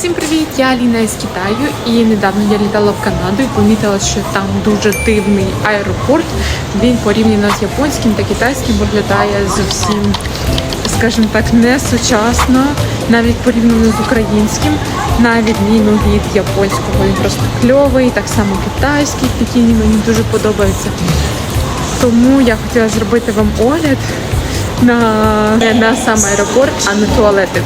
Всім привіт! Я Аліна із Китаю і недавно я літала в Канаду і помітила, що там дуже дивний аеропорт. Він порівняно з японським та китайським виглядає зовсім, скажімо так, не сучасно, навіть порівняно з українським, на відміну від японського. Він просто кльовий, так само китайський в Пекіні мені дуже подобається. Тому я хотіла зробити вам огляд на, на сам аеропорт, а на туалети.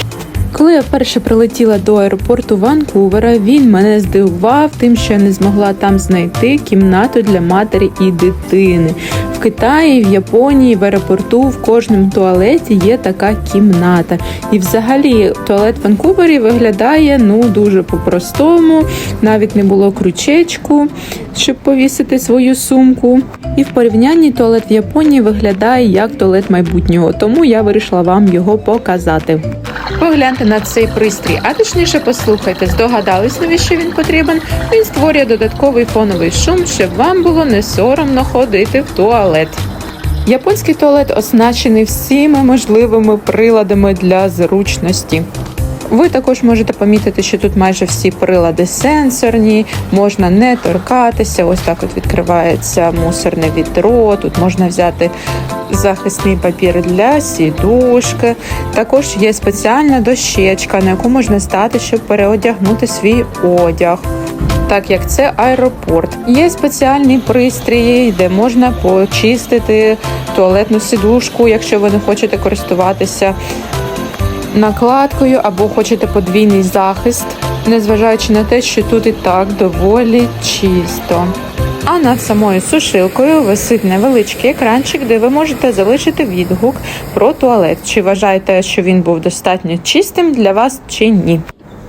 Коли я вперше прилетіла до аеропорту Ванкувера, він мене здивував тим, що я не змогла там знайти кімнату для матері і дитини. Китаї, в Японії, в аеропорту в кожному туалеті є така кімната. І взагалі туалет в Ванкувері виглядає ну дуже по-простому. Навіть не було крючечку, щоб повісити свою сумку. І в порівнянні туалет в Японії виглядає як туалет майбутнього, тому я вирішила вам його показати. Погляньте на цей пристрій, а точніше послухайте, здогадались, навіщо він потрібен. Він створює додатковий фоновий шум, щоб вам було не соромно ходити в туалет. Японський туалет оснащений всіма можливими приладами для зручності. Ви також можете помітити, що тут майже всі прилади сенсорні, можна не торкатися. Ось так от відкривається мусорне відро. Тут можна взяти захисний папір для сідушки. Також є спеціальна дощечка, на яку можна стати, щоб переодягнути свій одяг. Так як це аеропорт, є спеціальні пристрої, де можна почистити туалетну сідушку, якщо ви не хочете користуватися накладкою або хочете подвійний захист, незважаючи на те, що тут і так доволі чисто. А над самою сушилкою висить невеличкий екранчик, де ви можете залишити відгук про туалет. Чи вважаєте, що він був достатньо чистим для вас чи ні?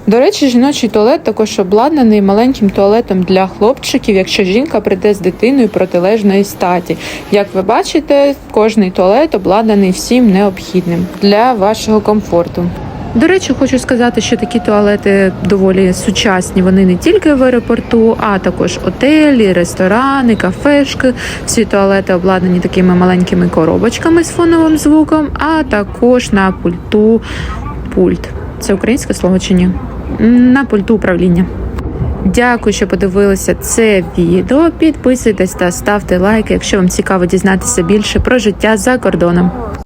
До речі, жіночий туалет також обладнаний маленьким туалетом для хлопчиків, якщо жінка прийде з дитиною протилежної статі. Як ви бачите, кожний туалет обладнаний всім необхідним для вашого комфорту. До речі, хочу сказати, що такі туалети доволі сучасні. Вони не тільки в аеропорту, а також отелі, ресторани, кафешки. Всі туалети обладнані такими маленькими коробочками з фоновим звуком, а також на пульту пульт. Це українське слово чи ні? На пульту управління. Дякую, що подивилися це відео. Підписуйтесь та ставте лайки, якщо вам цікаво дізнатися більше про життя за кордоном.